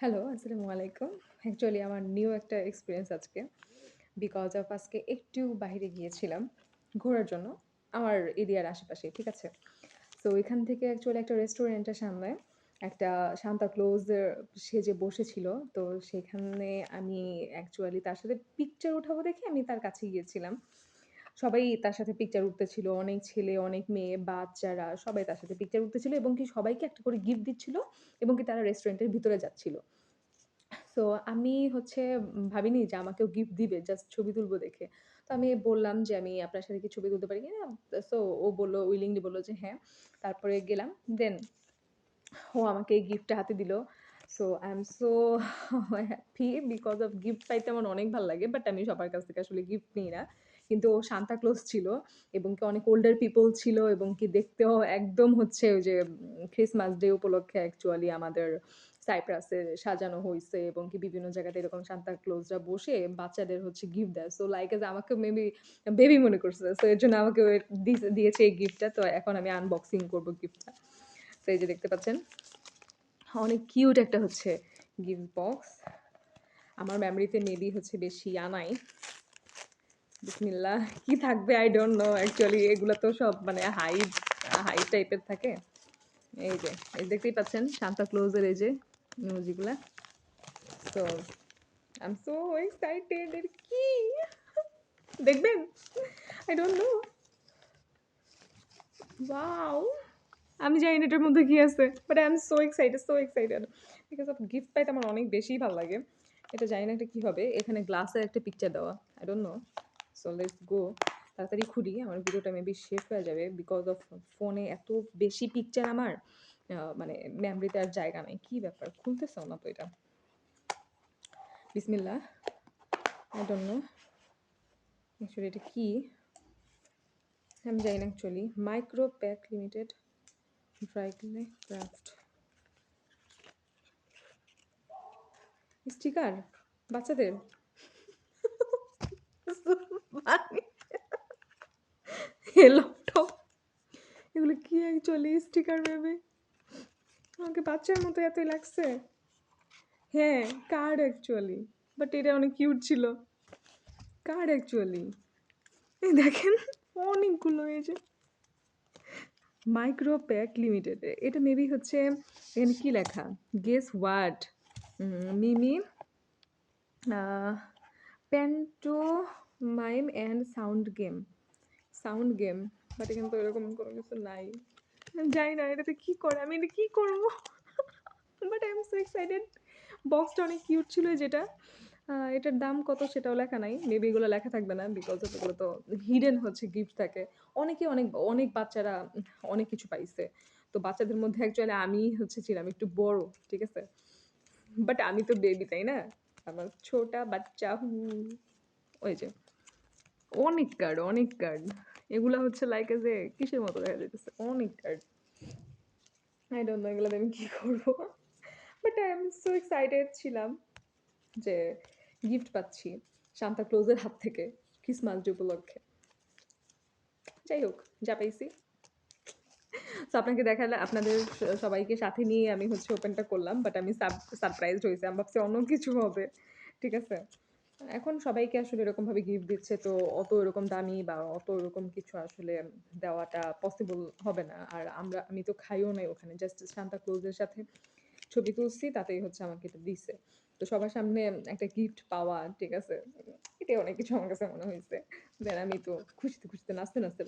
Hello, আসসালামু আলাইকুম। Actually আমার নিউ একটা এক্সপিরিয়েন্স আজকে। বিকজ অফ আজকে একটু বাইরে গিয়েছিলাম ঘোরার জন্য। আমার এরিয়ার আশেপাশে, ঠিক আছে? সো এখান থেকে অ্যাকচুয়ালি একটা রেস্টুরেন্টের সামনে একটা সান্তা ক্লজ এর সেজে বসেছিল। তো সেখানে আমি অ্যাকচুয়ালি তার সাথে পিকচার উঠাবো দেখে আমি তার কাছে গিয়েছিলাম। সবাই তার সাথে পিকচার উঠতেছিল। অনেক ছেলে, অনেক মেয়ে, বাচ্চারা সবাই তার সাথে পিকচার উঠতেছিল এবং কি সবাইকে একটা করে গিফট দিচ্ছিল এবং কি তারা রেস্টুরেন্টের ভিতরে যাচ্ছিল। সো আমি হচ্ছে ভাবিনি যে আমাকেও গিফট দিবে জাস্ট ছবি তুলবো দেখে। তো আমি বললাম যে, "আমি আপনার সাথে কি ছবি তুলতে পারি কিনা?" সো ও বলল উইলিংলি বলল যে, "হ্যাঁ।" তারপরে গেলাম। দেন ও আমাকে এই গিফটটা হাতে দিল। So I am so happy because of gift পাইতে আমার অনেক ভালো লাগে। বাট আমি সবার কাছ থেকে আসলে গিফট নিই না। কিন্তু ও সান্তা ক্লজ ছিল এবং কি অনেক ওল্ডার পিপল ছিল এবং কি দেখতেও একদম হচ্ছে ওই যে ক্রিসমাস ডে উপলক্ষে অ্যাকচুয়ালি আমাদের সাইপ্রাসে সাজানো হয়েছে এবং কি বিভিন্ন জায়গাতে এরকম সান্তা ক্লজরা বসে বাচ্চাদের হচ্ছে গিফট দেয়। সো লাইক এস আমাকে মেবি বেবি মনে করছে। সো এর জন্য আমাকে দিয়েছে এই গিফটটা। তো এখন আমি আনবক্সিং করব গিফটটা। তো এই যে দেখতে পাচ্ছেন। অনেক কিউট একটা হচ্ছে গিফট বক্স। আমার মেমোরিতে মেবি হচ্ছে বেশি ইয়া বিসমিল্লাহ কি থাকবে আই ডোন্ট নো অ্যাকচুয়ালি এগুলা তো সব মানে হাইড হাইড টাইপের থাকে। এই যে, এই দেখতেই পাচ্ছেন সান্তা ক্লজ এর এই যে ইমোজিগুলা। So I am so excited এর কি? দেখবেন? I don't know. ওয়াও! আমি জানি এটার মধ্যে কি আছে। But I am so excited, so excited. Because of gift পাইতে আমার অনেক বেশিই ভালো লাগে। এটা জানি না এটা কি হবে। এখানে গ্লাসের একটা পিকচার দেওয়া। I don't know. So let's go. তাড়াতাড়ি খুলি। আমার ভিডিওটা মেবি শেষ হয়ে যাবে। বিকজ অফ ফোনে এত বেশি পিকচার আমার মানে মেমোরিতে আর জায়গা নাই। কি ব্যাপার? খুলতেছেও না তো এটা। বিসমিল্লাহ। I don't. অ্যাকচুয়ালি এটা কি? আমি জানি না অ্যাকচুয়ালি। মাইক্রো প্যাক লিমিটেড ব্রাইটনে ক্রাফট। স্টিকার? বাচ্চাদের? ফানি। Hello top. এগুলো কি অ্যাকচুয়ালি স্টিকার বেবি? আমাকে বাচ্চার মতো এতই লাগছে। হ্যাঁ, কার্ড অ্যাকচুয়ালি। বাট এটা অনেক কিউট ছিল। Card actually. এই দেখেন অনেকগুলো এই যে। Micro pack limited. এটা মেবি হচ্ছে এখানে কি লেখা? Guess? Um Mimi a pantomime and sound game. Sound game. But এখানে তো এরকম কোনো কিছু নাই। জানি না এটাতে কি করে? আমি এটা কি করব? But I am so excited. বক্সটা অনেক কিউট ছিল যেটা। এটার দাম কত সেটাও লেখা নাই। মেবি এগুলো লেখা থাকবে না। বিকজ এগুলো তো হিডেন হচ্ছে গিফট থাকে। অনেকে অনেক অনেক বাচ্চারা অনেক কিছু পাইছে। তো বাচ্চাদের মধ্যে অ্যাকচুয়ালি আমি হচ্ছে ছিলাম একটু বড়। ঠিক আছে? বাট আমি তো বেবি, তাই না? আমার ছোটা বাচ্চা। ওই যে। অনেক কার্ড, অনেক কার্ড। এগুলা হচ্ছে লাইক যে কিসের মতো দেখা যাইতেছে। অনেক কার্ড। আই ডোন্ট নো এগুলা আমি কি করব? But I am so excited ছিলাম যে গিফট পাচ্ছি সান্তা ক্লজের হাত থেকে ক্রিসমাস ডে উপলক্ষে। যাই হোক, যা পাইছি। তো আপনাকে দেখালে আপনাদের সবাইকে সাথে নিয়ে আমি হচ্ছে ওপেনটা করলাম। বাট আমি সারপ্রাইজড হইছি। আমি ভাবছি অন্য কিছু হবে। ঠিক আছে? এখন সবাইকে আসলে এরকমভাবে গিফট দিচ্ছে তো অত এরকম দামি বা অত এরকম কিছু আসলে দেওয়াটা পসিবল হবে না। আর আমরা আমি তো খাইও নাই ওখানে। জাস্ট সান্তা ক্লোজের সাথে ছবি তুলছি তাতেই হচ্ছে আমাকে এটা দিছে। তো সবার সামনে একটা গিফট পাওয়া, ঠিক আছে? এটাই অনেক কিছু আমার কাছে মনে হয়েছে দেন আমি তো খুশিতে, খুশিতে নাচতে, নাচতে